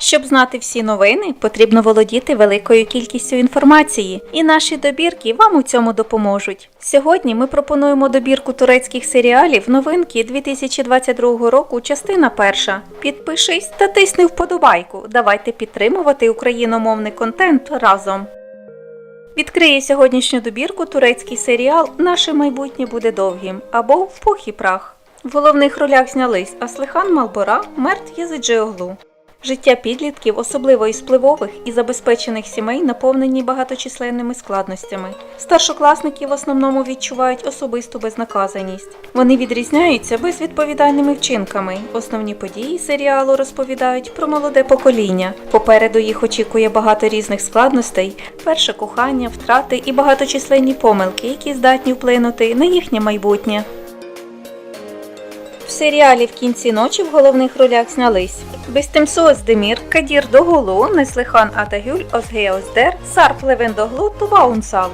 Щоб знати всі новини, потрібно володіти великою кількістю інформації, і наші добірки вам у цьому допоможуть. Сьогодні ми пропонуємо добірку турецьких серіалів новинки 2022 року, частина перша. Підпишись та тисни вподобайку. Давайте підтримувати україномовний контент разом. Відкриє сьогоднішню добірку турецький серіал Наше майбутнє буде довгим або В пух і прах. В головних ролях знялись Аслихан Малбора, Мерт Язиджиоглу. Життя підлітків, особливо із впливових і забезпечених сімей, наповнені багаточисленними складностями. Старшокласники в основному відчувають особисту безнаказаність. Вони відрізняються безвідповідальними вчинками. Основні події серіалу розповідають про молоде покоління. Попереду їх очікує багато різних складностей: перше кохання, втрати і багаточисленні помилки, які здатні вплинути на їхнє майбутнє. Серіалі в кінці ночі в головних ролях знялись Бестемсу Оздемір, Кадір Доголу, Неслихан Атагюль, Озге Оздер, Сарп Левендоглу, Тува Унсал.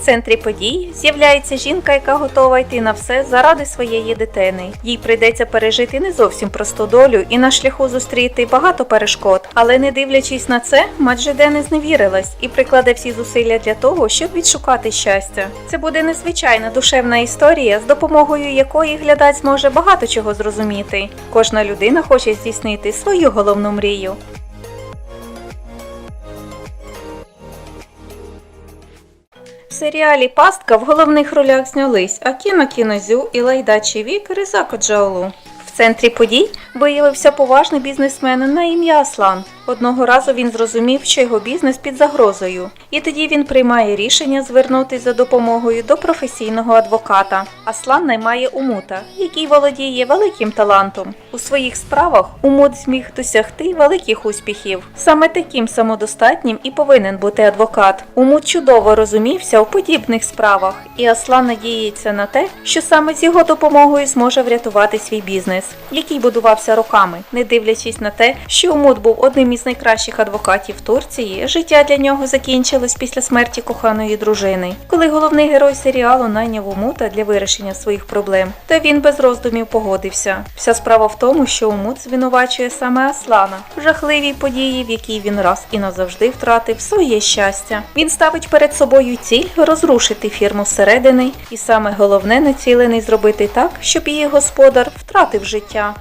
В центрі подій з'являється жінка, яка готова йти на все заради своєї дитини. Їй прийдеться пережити не зовсім просту долю і на шляху зустріти багато перешкод. Але не дивлячись на це, Маджиде не зневірилась і прикладе всі зусилля для того, щоб відшукати щастя. Це буде незвичайна душевна історія, з допомогою якої глядач зможе багато чого зрозуміти. Кожна людина хоче здійснити свою головну мрію. Серіалі Пастка в головних ролях знялись Акіно Кінозю і лайдачі вік Ризако Джаолу. В центрі подій виявився поважний бізнесмен на ім'я Аслан. Одного разу він зрозумів, що його бізнес під загрозою, і тоді він приймає рішення звернутися за допомогою до професійного адвоката. Аслан наймає Умута, який володіє великим талантом. У своїх справах Умут зміг досягти великих успіхів. Саме таким самодостатнім і повинен бути адвокат. Умут чудово розумівся у подібних справах, і Аслан надіється на те, що саме з його допомогою зможе врятувати свій бізнес, який будувався роками, не дивлячись на те, що Умут був одним із найкращих адвокатів Турції. Життя для нього закінчилось після смерті коханої дружини, коли головний герой серіалу найняв Умута для вирішення своїх проблем. Та він без роздумів погодився. Вся справа в тому, що Умут звинувачує саме Аслана в жахливій події, в якій він раз і назавжди втратив своє щастя. Він ставить перед собою ціль розрушити фірму зсередини, і саме головне націлений зробити так, щоб її господар втратив життя.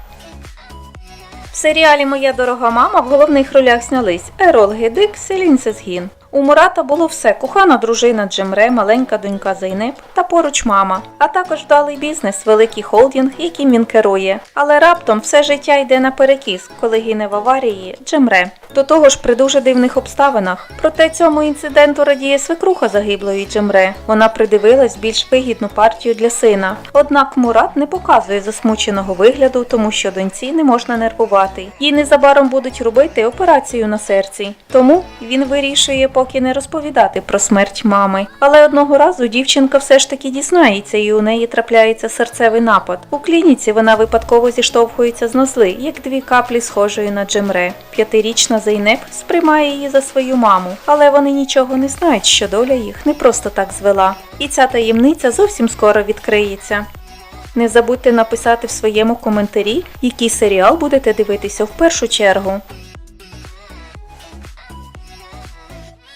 В серіалі Моя дорога мама в головних ролях знялись Ерол Гедик, Селін Сезгін. У Мурата було все: кохана дружина Джемре, маленька донька Зайнеп та поруч мама, а також вдалий бізнес, великий холдинг, яким він керує. Але раптом все життя йде на перекіс, коли гине в аварії Джемре. До того ж, при дуже дивних обставинах. Проте цьому інциденту радіє свекруха загиблої Джемре. Вона придивилась більш вигідну партію для сина. Однак Мурат не показує засмученого вигляду, тому що доньці не можна нервувати. Їй незабаром будуть робити операцію на серці. Тому він вирішує поки не розповідати про смерть мами. Але одного разу дівчинка все ж таки дізнається, і у неї трапляється серцевий напад. У клініці вона випадково зіштовхується з нозли, як дві каплі схожої на Джемре. П'ятирічна Зейнеп сприймає її за свою маму, але вони нічого не знають, що доля їх не просто так звела. І ця таємниця зовсім скоро відкриється. Не забудьте написати в своєму коментарі, який серіал будете дивитися в першу чергу.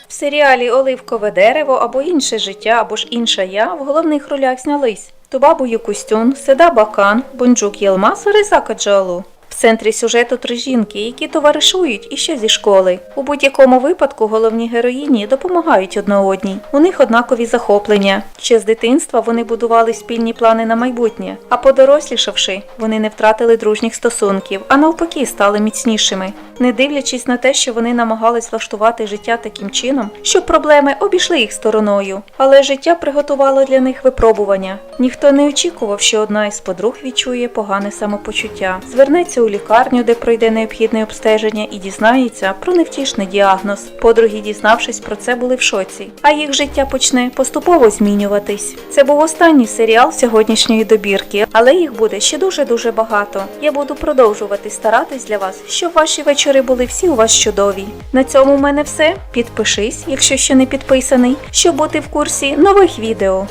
В серіалі Оливкове дерево або інше життя, або ж інша я в головних ролях знялись Тубабу Юкустюн, Седа Бакан, Бонджук Єлмас, Ризака Джалу. В центрі сюжету три жінки, які товаришують іще зі школи. У будь-якому випадку головні героїні допомагають одне одній. У них однакові захоплення. Ще з дитинства вони будували спільні плани на майбутнє, а подорослішавши, вони не втратили дружніх стосунків, а навпаки стали міцнішими, не дивлячись на те, що вони намагались влаштувати життя таким чином, щоб проблеми обійшли їх стороною. Але життя приготувало для них випробування. Ніхто не очікував, що одна із подруг відчує погане самопочуття, звернеться у лікарню, де пройде необхідне обстеження, і дізнається про невтішний діагноз. Подруги, дізнавшись про це, були в шоці, а їх життя почне поступово змінюватись. Це був останній серіал сьогоднішньої добірки, але їх буде ще дуже дуже багато. Я буду продовжувати старатись для вас, щоб ваші вечори були всі у вас чудові. На цьому в мене все. Підпишись, якщо ще не підписаний, щоб бути в курсі нових відео.